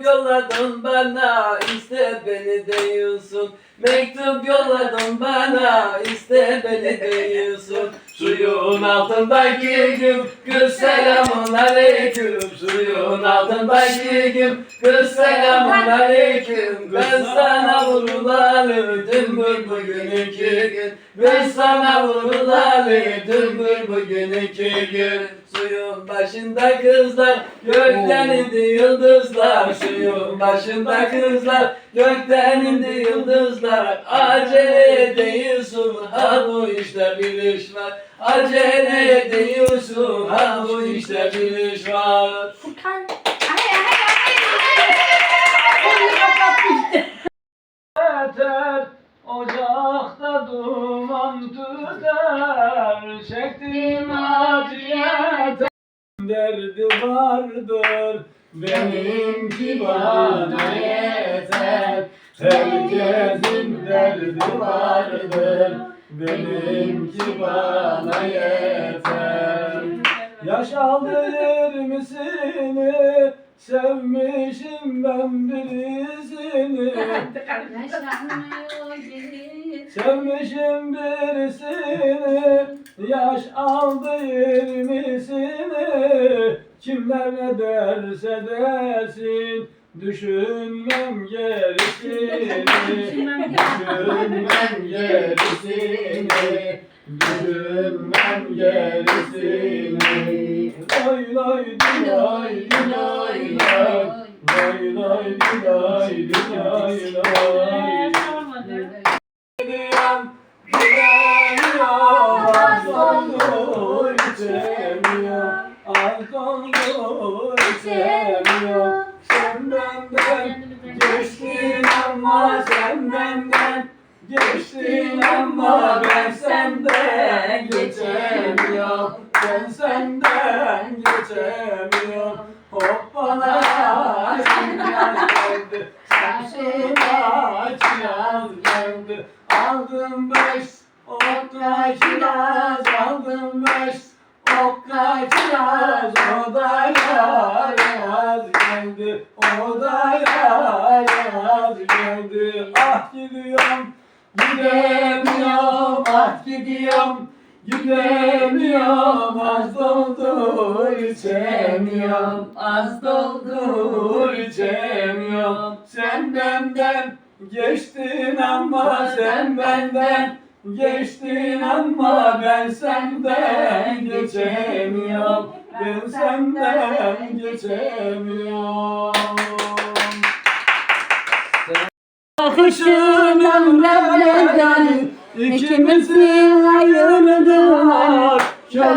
Mektup yolladın bana iste beni diyorsun. Mektup yolladın bana iste beni diyorsun Suyun altındaki güm kız selamun aleyküm. Suyun altındaki güm kız selamun aleyküm. Ben sana vurulanı dümbür bugün iki gün. Ben sana vurulanı dümbür bugün iki gün. Suyun başında kızlar gökten indi yıldızlar. Suyun başında kızlar gökten indi yıldızlar. Acele ediyorsun ha bu işte bir iş Acele ediyorsun ha bu işte bir iş var. Furkan. Yeter ocakta duman tüter. Çektim acı yeter Derdi vardır. Benimki bana yeter. Herkesin derdi vardır benimki bana yeter. Yaş aldırmışsını sevmişim ben birisini. Yaşanmıyor geri. Sevmişim birisini. Yaş aldı yirmisini Kimler ne derse desin Düşünmem gerisini Düşünmem gerisini Düşünmem gerisini Lay lay lay lay lay Lay lay lay lay lay Gidiyorum, gidemiyorum, az oldu içemiyorum, az oldu içemiyorum. Sen benden geçtin ama sen benden geçtin ama ben senden geçemiyorum, ben senden geçemiyorum. Hoppala, yaz geldi, saçına yaz geldi. Aldım beş, okka kiraz, aldım beş, okka kiraz. O da yar yaz geldi, o da yar yaz geldi. Ah gidiyorum, gidemiyorum, ah gidiyorum. Gidemiyorum, az doldu içemiyorum, az doldu içemiyorum. Sen benden geçtin ama sen benden geçtin ama ben senden geçemiyorum, ben senden geçemiyorum. Kışın ömremden ikimizi ayırdılar Kör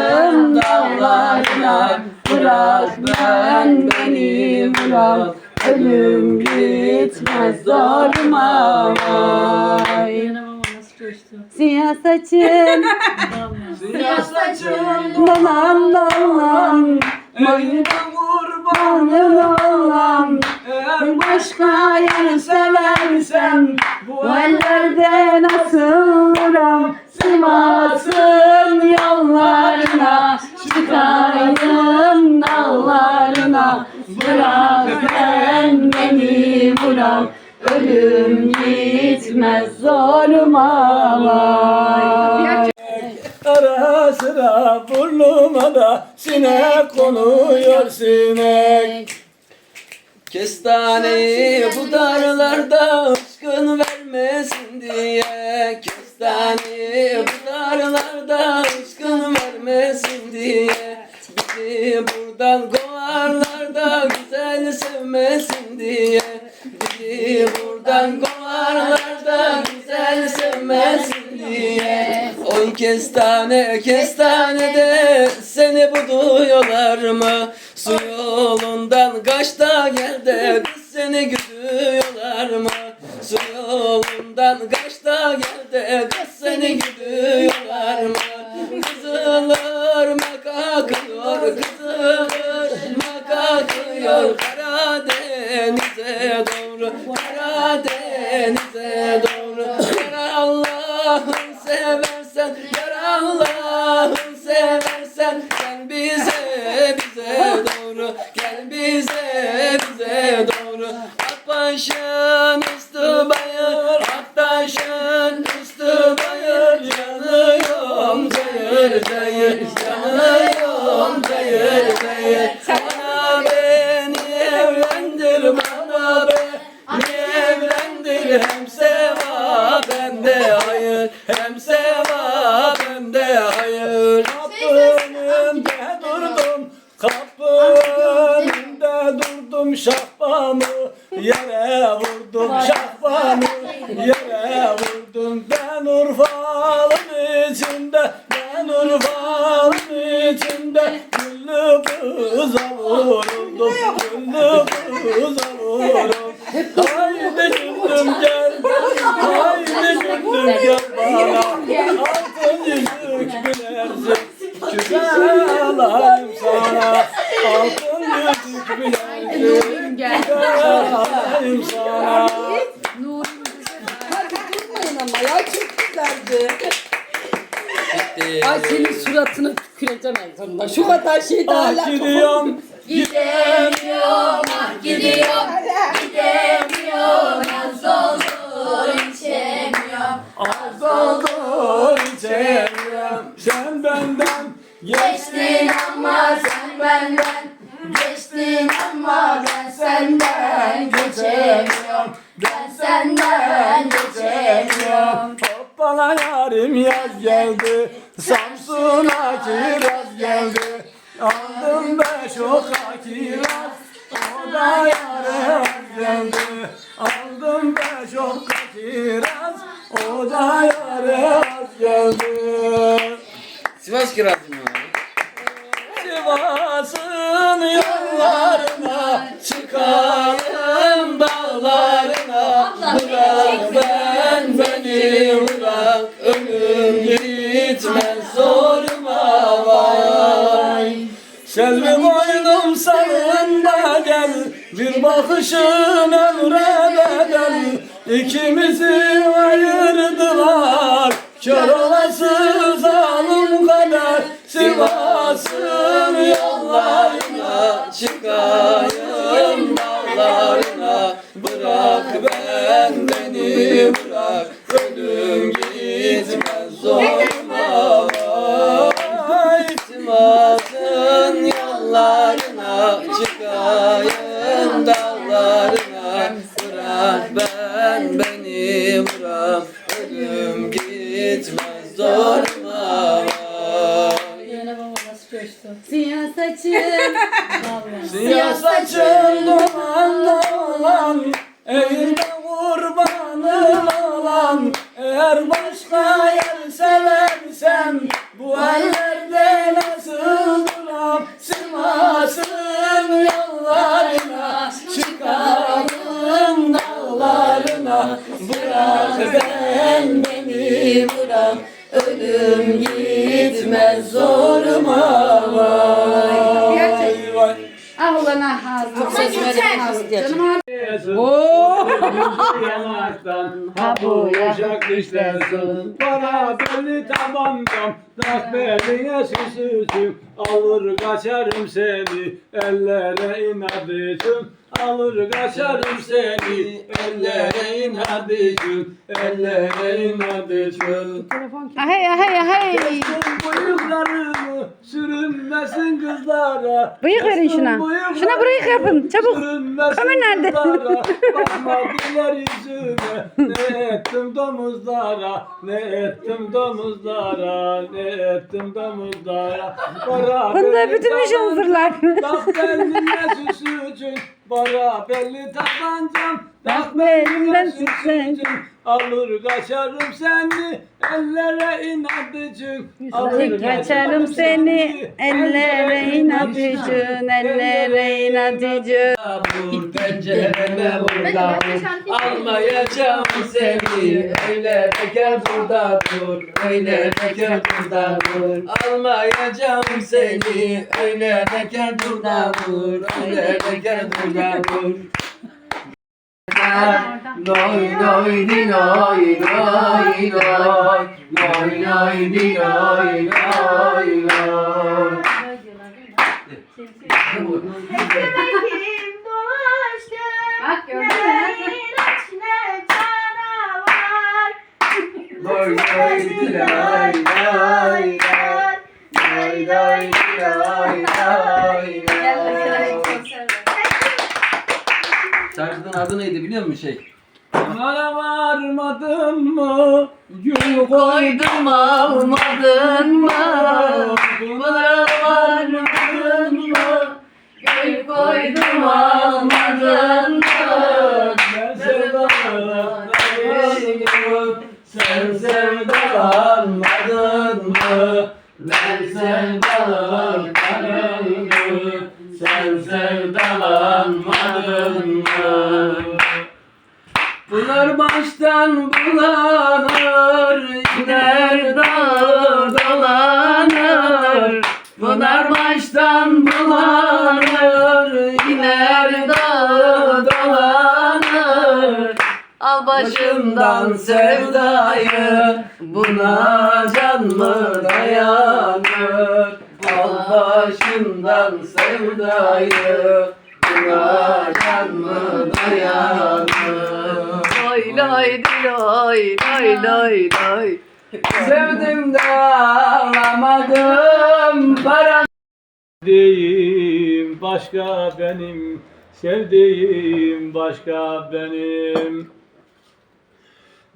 Çıkarım dağlarına Bırak ben beni bırak. Ölüm gitmez zoruma vay. Siyah saçın Siyah saçım. Dolan dolan. Dolan dolan Eğer Başka yer seversen Bu ellerde konuyor sinek Kestaneyi bu darlarda aşkın vermesin diye. Kestaneyi bu darlarda aşkın vermesin diye. Bizi buradan kovarlar da güzel sevmesin diye. Bizi buradan kovarlar da güzel sevmesin diye Aman kestane kestanede seni buduyorlar mı? Su yolundan kaç da geldi biz seni güdüyorlar mı? Su yolundan kaç da geldi kız seni güdüyorlar mı? Kızılır makakıyor kızılır makakıyor Karadeniz'e doğru Karadeniz Değer değer yanıyorum Değer değer Bana beni evlendir Bana beni evlendir Hem seva bende hayır. Hem seva bende hayır. Kapının önünde durdum Kapının önünde durdum Şahbanı yere vurdum Şahbanı yere Altın yüzük gülersin Güzel alayım sana Hadi durmayın ama ya çok güzeldi. Bitti. Ay senin suratını tüküreceğim en sonunda. Şu kadar şey daha Ah gidiyorum Gidemiyorum ah gidiyorum Gidemiyorum az olur içemiyorum Az oldu içemiyorum Sen benden Geçtin ama sen benden O da yarım geldi. Aldım beş oka kiraz. O da yarım geldi. Sivas kirazı mı? Sivas'ın yollarına çıkalım dağlarına. Bırak ben beni bırak. Ölüm gitmez zoruma vay Selvi gel Bir bakışın ömre bedel İkimizi ayırdılar. Kör olası zalim kader Sivas'ın yollarına Çıkayım Siyah saçın. Siyah saçın dumanlı olan Eğilme kurbanın olan Eğer başka yer seversen Bu ellerde nasıl duram Sivas'ın yollarına Çıkayım dağlarına Bırak ben beni bırak Ölüm gitmez zoruma vay. Vay Ah ulan ah ağzım. Canım Oo. Yanaktan ha bu yaşak dişlersin Bana belli tabancam Tak beline süsüsün Alır kaçarım seni Ellere inadıcım Alır kaçarım seni Ellere inadıcım Ellere inadıcım Hey hey hey. Bıyıklarımı sürünmesin kızlara Bıyık verin şuna. Bıyıklarımı Şuna bıyık yapın, çabuk. sürünmesin Ömer nerede? kızlara. Bakmadılar yüzüme Ne ettim domuzlara Ne ettim domuzlara Ne ettim domuzlara Bunda bütün iş tabancam, hazırlar. Tak beline süsücün Para belli tabancam Tak belinden beline süsücün. süsücün Alır kaçarım seni Ellere inadıcın Alır Kaçarım seni ellere inatıcın, ellere inatıcın. Vur pencereme vur da vur Almayacağım seni Öyle bekar burada dur Öyle bekar burada dur Almayacağım seni Öyle bekar burada dur Öyle bekar burada dur Noy noy di noy noy noy Noy noy di noy noy şey? Bunlara varmadın mı? Gül Koydum almadın mı? Bunlara varmadın mı? Gül koydum almadın mı? Ben sevdalanmadım Sen sevdalanmadın mı? Ben sevdalanmadım Sen sevdalanmadın Baştan bulanır iner dağı dolanır. Bunlar baştan bulanır iner dağı dolanır. Al Başımdan sevdayı buna can mı dayanır? Al başımdan sevdayı buna can mı dayanır Lay lay lay lay lay. Sevdim de alamadım para Sevdiğim başka benim Sevdiğim başka benim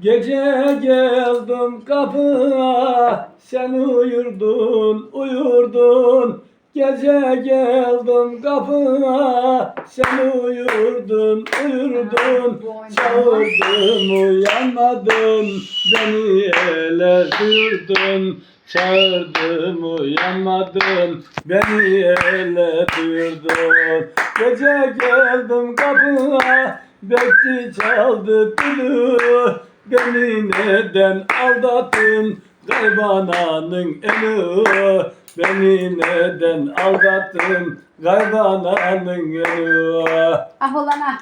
Gece geldim kapına Sen uyurdun uyurdun Gece geldim kapına Sen uyurdun uyurdun Çağırdım uyanmadın Beni ele durdun Çağırdım uyanmadın Beni ele durdun Gece geldim kapına Bekçi çaldı dülü Beni neden aldattın Gaybananın eli Beni neden aldattın Gaybananın eli Ah olana.